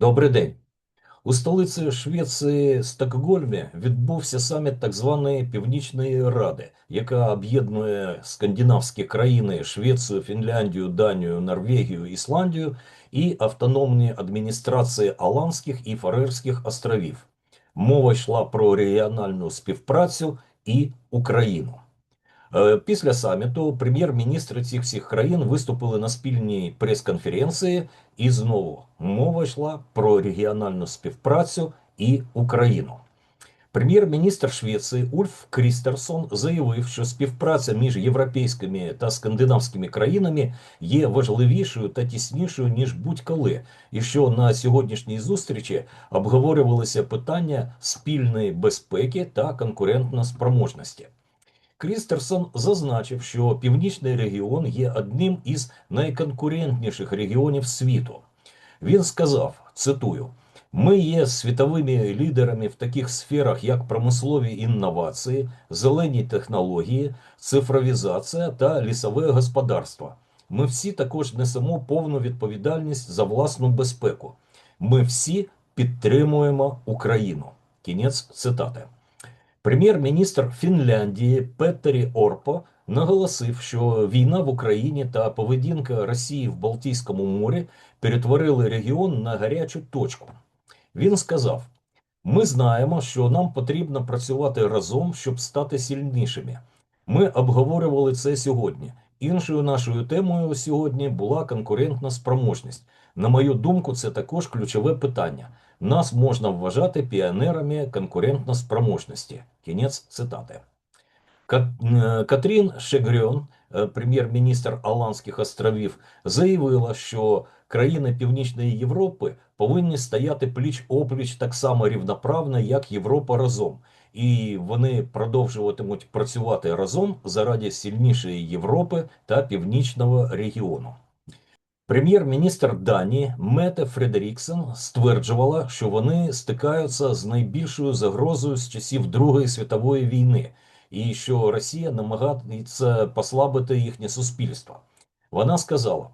Добрий день. У столиці Швеції Стокгольмі відбувся саміт так званої Північної Ради, яка об'єднує скандинавські країни Швецію, Фінляндію, Данію, Норвегію, Ісландію і автономні адміністрації Аландських і Фарерських островів. Мова йшла про регіональну співпрацю і Україну. Е, Після саміту прем'єр-міністри цих всіх країн виступили на спільній прес-конференції, і знову мова йшла про регіональну співпрацю і Україну. Прем'єр-міністр Швеції Ульф Крістерсон заявив, що співпраця між європейськими та скандинавськими країнами є важливішою та тіснішою ніж будь-коли, і що на сьогоднішній зустрічі обговорювалися питання спільної безпеки та конкурентноспроможності. Крістерсон зазначив, що північний регіон є одним із найконкурентніших регіонів світу. Він сказав: цитую: ми є світовими лідерами в таких сферах, як промислові інновації, зелені технології, цифровізація та лісове господарство. Ми всі також несемо повну відповідальність за власну безпеку. Ми всі підтримуємо Україну. Кінець цитати. Прем'єр-міністр Фінляндії Петтері Орпо наголосив, що війна в Україні та поведінка Росії в Балтійському морі перетворили регіон на гарячу точку. Він сказав: ми знаємо, що нам потрібно працювати разом, щоб стати сильнішими. Ми обговорювали це сьогодні. Іншою нашою темою сьогодні була конкурентна спроможність. На мою думку, це також ключове питання. Нас можна вважати піонерами конкурентноспроможності. Кінець цитати. Е, Катрін Шегрьон, е, прем'єр-міністр Аландських островів, заявила, що країни Північної Європи повинні стояти пліч-опліч так само рівноправно, як Європа разом, і вони продовжуватимуть працювати разом заради сильнішої Європи та північного регіону. Прем'єр-міністр Данії Мете Фредеріксен стверджувала, що вони стикаються з найбільшою загрозою з часів Другої світової війни, і що Росія намагається послабити їхнє суспільство. Вона сказала: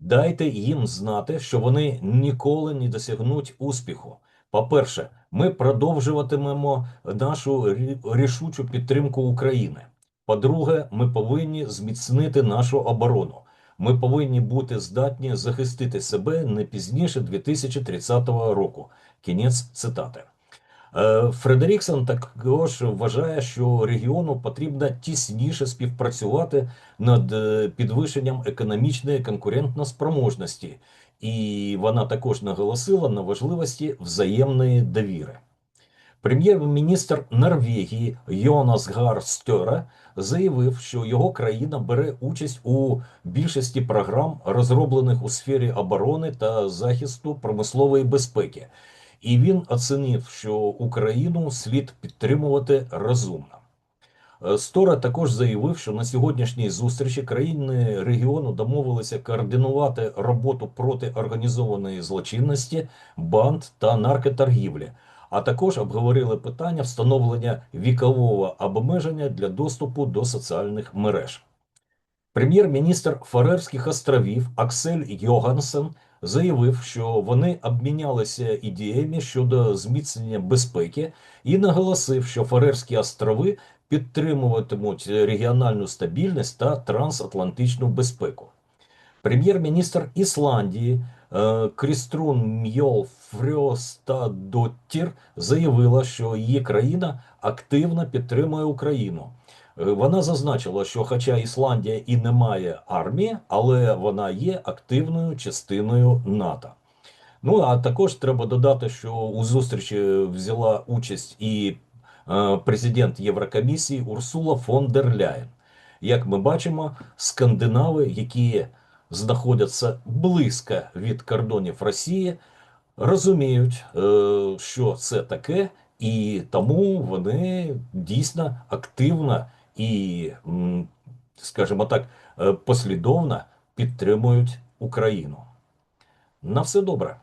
дайте їм знати, що вони ніколи не досягнуть успіху. По-перше, ми продовжуватимемо нашу рішучу підтримку України. По-друге, ми повинні зміцнити нашу оборону. Ми повинні бути здатні захистити себе не пізніше 2030 року. Кінець цитати. Е, Фредеріксон також вважає, що регіону потрібно тісніше співпрацювати над е, підвищенням економічної конкурентноспроможності, і вона також наголосила на важливості взаємної довіри. Прем'єр-міністр Норвегії Йонас Гар Стьоре заявив, що його країна бере участь у більшості програм, розроблених у сфері оборони та захисту промислової безпеки, і він оцінив, що Україну слід підтримувати розумно. Е, Стора також заявив, що на сьогоднішній зустрічі країни регіону домовилися координувати роботу проти організованої злочинності, банд та наркоторгівлі, а також обговорили питання встановлення вікового обмеження для доступу до соціальних мереж. Прем'єр-міністр Фарерських островів Аксель Йогансен заявив, що вони обмінялися ідеями щодо зміцнення безпеки і наголосив, що Фарерські острови підтримуватимуть регіональну стабільність та трансатлантичну безпеку. Прем'єр-міністр Ісландії Кріструн Мьол Фрьостадоттір заявила, що її країна активно підтримує Україну. Е, Вона зазначила, що, хоча Ісландія і не має армії, але вона є активною частиною НАТО. Ну а також треба додати, що у зустрічі взяла участь і е, президент Єврокомісії Урсула фон дер Ляєн. Як ми бачимо, скандинави, які знаходяться близько від кордонів Росії, розуміють, е, що це таке, і тому вони дійсно активно і, скажімо так, е, послідовно підтримують Україну. На все добре.